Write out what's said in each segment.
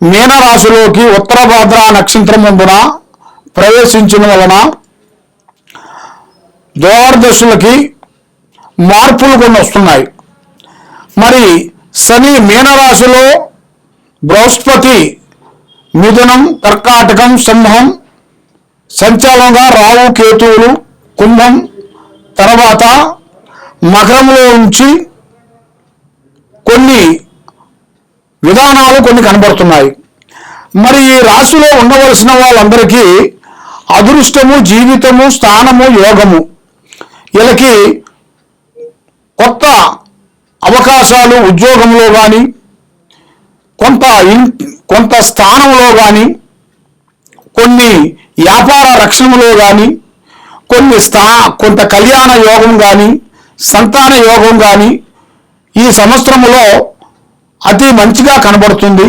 మీనరాశిలోకి ఉత్తర ఉత్తరభద్ర నక్షత్రం ముందున ప్రవేశించిన వలన దోర్దశలకి మార్పులు కొన్ని వస్తున్నాయి. మరి శని మీనరాశిలో బృహస్పతి మిథునం కర్కాటకం సింహం సంచాలంగా రావు కేతువులు కుంభం తర్వాత మకరంలో ఉంచి కొన్ని విధానాలు కొన్ని కనబడుతున్నాయి. మరి ఈ రాశిలో ఉండవలసిన వాళ్ళందరికీ అదృష్టము జీవితము స్థానము యోగము. వీళ్ళకి కొత్త అవకాశాలు ఉద్యోగంలో కానీ కొంత ఇన్ కొంత స్థానంలో కానీ కొన్ని వ్యాపార రక్షణలో కానీ కొన్ని స్థా కొంత కళ్యాణ యోగం కానీ సంతాన యోగం కానీ ఈ సంవత్సరంలో అతి మంచిగా కనబడుతుంది.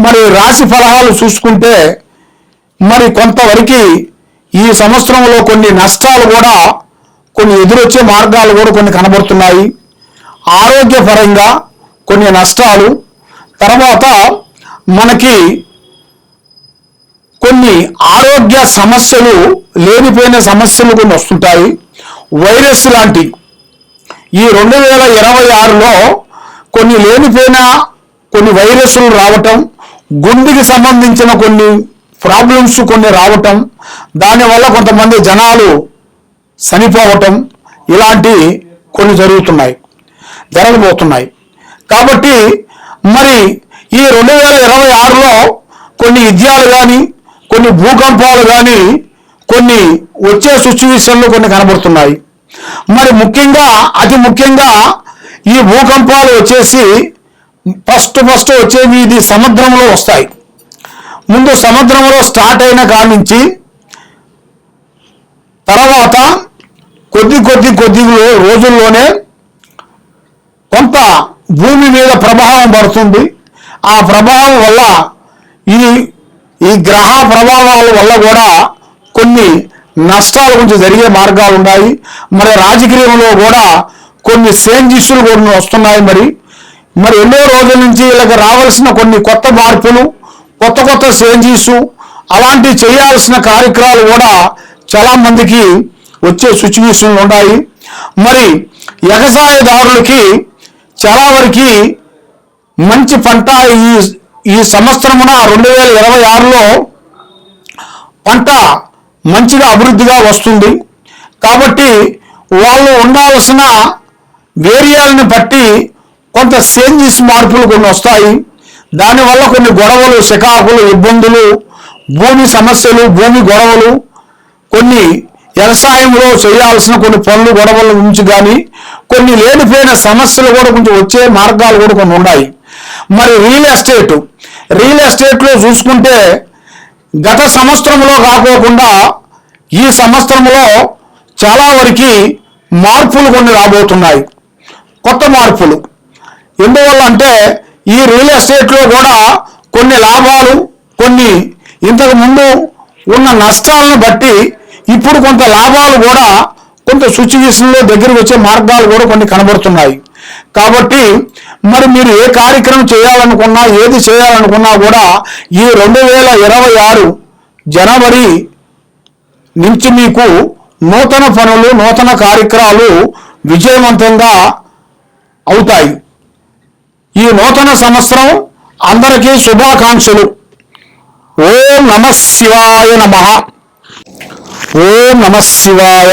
మరి రాశి ఫలాలు చూసుకుంటే మరి కొంతవరకు ఈ సంవత్సరంలో కొన్ని నష్టాలు కూడా కొన్ని ఎదురొచ్చే మార్గాలు కూడా కొన్ని కనబడుతున్నాయి. ఆరోగ్యపరంగా కొన్ని నష్టాలు. తర్వాత మనకి కొన్ని ఆరోగ్య సమస్యలు లేనిపోయిన సమస్యలు కొన్ని వస్తుంటాయి. వైరస్ లాంటి ఈ రెండు వేల ఇరవై ఆరులో కొన్ని లేనిపోయిన కొన్ని వైరస్లు రావటం గుండెకి సంబంధించిన కొన్ని ప్రాబ్లమ్స్ కొన్ని రావటం దానివల్ల కొంతమంది జనాలు చనిపోవటం ఇలాంటి కొన్ని జరుగుతున్నాయి జరగబోతున్నాయి. కాబట్టి మరి ఈ రెండు వేల ఇరవై ఆరులో కొన్ని విద్యాలు కానీ కొన్ని భూకంపాలు కానీ కొన్ని వచ్చే సిచ్యువేషన్లు కొన్ని కనబడుతున్నాయి. మరి ముఖ్యంగా అతి ముఖ్యంగా ఈ భూకంపాలు వచ్చేసి ఫస్ట్ ఫస్ట్ వచ్చేవి ఇది సముద్రంలో వస్తాయి. ముందు సముద్రంలో స్టార్ట్ అయిన కానించి తర్వాత కొద్ది కొద్ది కొద్ది రోజుల్లోనే కొంత భూమి మీద ప్రభావం పడుతుంది. ఆ ప్రభావం వల్ల ఈ ఈ గ్రహ ప్రభావాల వల్ల కూడా కొన్ని నష్టాలు కొంచెం జరిగే మార్గాలు ఉన్నాయి. మరి రాజకీయంలో కూడా కొన్ని చేంజెస్లు కూడా వస్తున్నాయి మరి. మరి ఎన్నో రోజుల నుంచి వీళ్ళకి రావాల్సిన కొన్ని కొత్త మార్పులు కొత్త కొత్త చేంజెస్ అలాంటివి చేయాల్సిన కార్యక్రమాలు కూడా చాలా మందికి వచ్చే సిచ్యువేషన్లు ఉన్నాయి. మరి వ్యవసాయదారులకి చాలా వరకు మంచి పంట ఈ ఈ సంవత్సరమున రెండు వేల ఇరవై ఆరులో పంట మంచిగా అభివృద్ధిగా వస్తుంది. కాబట్టి వాళ్ళు ఉండాల్సిన వేరియాలను బట్టి కొంత చేంజెస్ మార్పులు కొన్ని వస్తాయి. దానివల్ల కొన్ని గొడవలు శకాకులు ఇబ్బందులు భూమి సమస్యలు భూమి గొడవలు కొన్ని వ్యవసాయంలో చేయాల్సిన కొన్ని పనులు గొడవల నుంచి కానీ కొన్ని లేనిపోయిన సమస్యలు కూడా కొంచెం వచ్చే మార్గాలు కూడా కొన్ని ఉన్నాయి. మరి రియల్ ఎస్టేట్ రియల్ ఎస్టేట్లో చూసుకుంటే గత సంవత్సరంలో కాకోకుండా ఈ సంవత్సరంలో చాలా వరకు మార్పులు కొన్ని రాబోతున్నాయి. కొత్త మార్పులు. ఎందువల్ల అంటే ఈ రియల్ ఎస్టేట్లో కూడా కొన్ని లాభాలు కొన్ని ఇంతకు ముందు ఉన్న నష్టాలను బట్టి ఇప్పుడు కొంత లాభాలు కూడా కొంత సిచ్యువేషన్లో దగ్గరికి వచ్చే మార్గాలు కూడా కొన్ని కనబడుతున్నాయి. కాబట్టి మరి మీరు ఏ కార్యక్రమం చేయాలనుకున్నా ఏది చేయాలనుకున్నా కూడా ఈ రెండు వేల ఇరవై ఆరు జనవరి నుంచి మీకు నూతన పనులు నూతన కార్యక్రమాలు విజయవంతంగా అవుతాయి. ఈ నూతన సంవత్సరం అందరికీ శుభాకాంక్షలు. ఓం నమ శివాయ నమ. ఓం నమ శివాయ.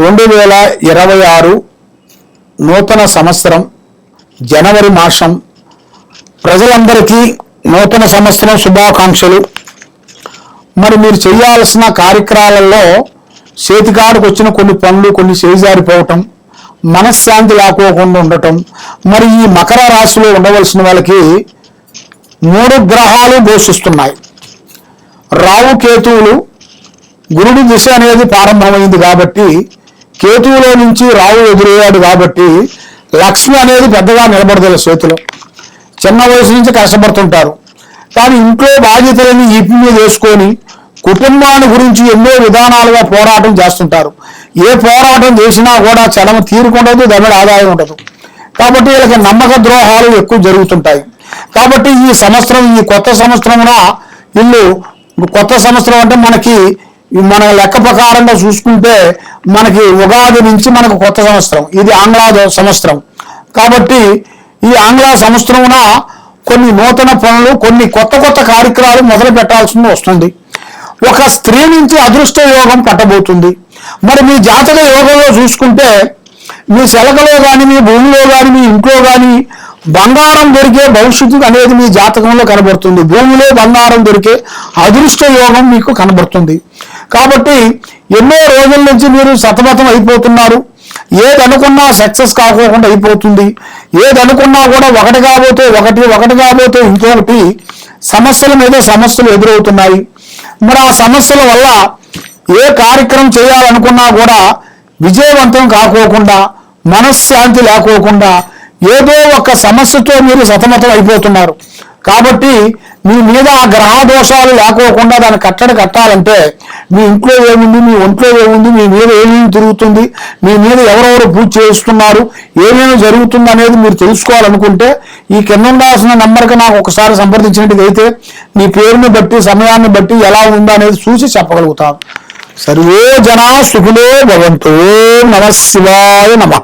రెండు వేల ఇరవై ఆరు నూతన సంవత్సరం జనవరి మాసం. ప్రజలందరికీ నూతన సంవత్సరం శుభాకాంక్షలు. మరి మీరు చేయాల్సిన కార్యక్రమాలలో చేతికాడికి వచ్చిన కొన్ని పనులు కొన్ని చేజారిపోవటం మనశ్శాంతి లేకోకుండా ఉండటం. మరి ఈ మకర రాశిలో ఉండవలసిన వాళ్ళకి మూడు గ్రహాలు దోషిస్తున్నాయి రావు కేతువులు గురుడి దిశ అనేది ప్రారంభమైంది కాబట్టి కేతువులో నుంచి రావు ఎదురయ్యాడు కాబట్టి లక్ష్మి అనేది పెద్దగా నిలబడదు చేతిలో. చిన్న వయసు నుంచి కష్టపడుతుంటారు. కానీ ఇంట్లో బాధ్యతలని ఈపి మీద వేసుకొని కుటుంబాన్ని గురించి ఎన్నో విధానాలుగా పోరాటం చేస్తుంటారు. ఏ పోరాటం చేసినా కూడా చలమ తీరుకుండదు దమిడ ఆదాయం ఉండదు. కాబట్టి వీళ్ళకి నమ్మక ద్రోహాలు ఎక్కువ జరుగుతుంటాయి. కాబట్టి ఈ సంవత్సరం ఈ కొత్త సంవత్సరమున వీళ్ళు కొత్త సంవత్సరం అంటే మనకి మన లెక్క ప్రకారంగా చూసుకుంటే మనకి ఉగాది నుంచి మనకు కొత్త సంవత్సరం. ఇది ఆంగ్ల సంవత్సరం. కాబట్టి ఈ ఆంగ్ల సంవత్సరమున కొన్ని నూతన పనులు కొన్ని కొత్త కొత్త కార్యక్రమాలు మొదలు పెట్టాల్సి వస్తుంది. ఒక స్త్రీ నుంచి అదృష్ట యోగం పట్టబోతుంది. మరి మీ జాతక యోగంలో చూసుకుంటే మీ శలకలో కానీ మీ భూమిలో కానీ మీ ఇంట్లో కానీ బంగారం దొరికే భవిష్యత్తు అనేది మీ జాతకంలో కనబడుతుంది. భూమిలో బంగారం దొరికే అదృష్ట యోగం మీకు కనబడుతుంది. కాబట్టి ఎన్నో రోజుల నుంచి మీరు సతమతం అయిపోతున్నారు. ఏది అనుకున్నా సక్సెస్ కాకోకుండా అయిపోతుంది. ఏది అనుకున్నా కూడా ఒకటి కాబోతే ఒకటి ఒకటి కాబోతే ఇంకొకటి సమస్యల మీద సమస్యలు ఎదురవుతున్నాయి. మరి ఆ సమస్యల వల్ల ఏ కార్యక్రమం చేయాలనుకున్నా కూడా విజయవంతం కాకోకుండా మనశ్శాంతి లేకోకుండా ఏదో ఒక సమస్యతో మీరు సతమతం అయిపోతున్నారు. కాబట్టి మీ మీద ఆ గ్రహ దోషాలు లేకోకుండా దాన్ని కట్టడి కట్టాలంటే మీ ఇంట్లో ఏముంది మీ ఒంట్లో ఏముంది మీ మీద ఏమేమి తిరుగుతుంది మీ మీద ఎవరెవరు పూజ చేస్తున్నారు ఏమేమి జరుగుతుంది అనేది మీరు తెలుసుకోవాలనుకుంటే ఈ కింద ఉండాల్సిన నెంబర్కి నాకు ఒకసారి సంప్రదించినట్టుగైతే మీ పేరుని బట్టి సమయాన్ని బట్టి ఎలా ఉందో అనేది చూసి చెప్పగలుగుతాను. సర్వే జనా సుఖులో భవంతు. నమ శివాయ నమ.